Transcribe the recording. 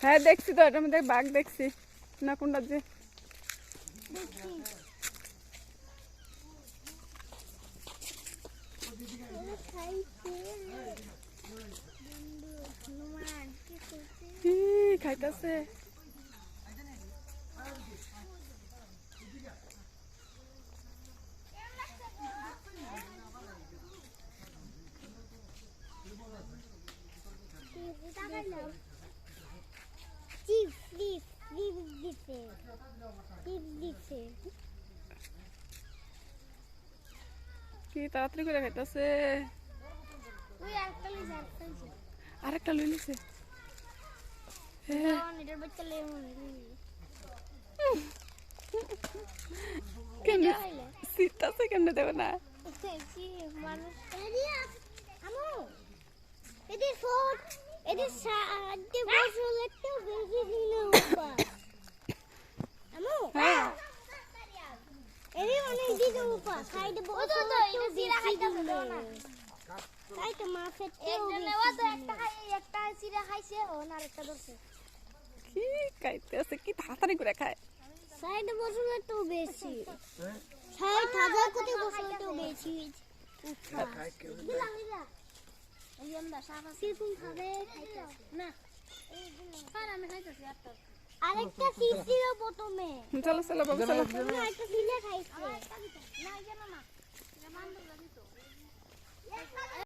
হ্যাঁ দেখছি তো এটার মধ্যে বাঘ দেখছি। না কোনটা যে? খাইতাছে? কি তাড়াতাড়ি করে খাইতাছে? আরেকটা লই বাচ্চা লেমন কেমনে? দেবে না? এদের ফোট এদের সাহায্যে বসে একটু বেশি দিনে উপা আমু হ্যাঁ এদের অনেক দিনে উপা সাইডে বসে একটু বেশি দিনে তাই তো মা ফেটতেও একটা খাই একটা চিরা খাইছে ও না আরেকটা ধরছে কি খাইতেছে কি তাড়াতাড়ি করে খায় সাইডে বসলে তো বেশি সাইড হাজার কোটি বসলে তো বেশি খাবে না আরেকটা ছিল প্রথমে। চলো চলো বাবু চলো। আরেকটা সিলে খাইছে।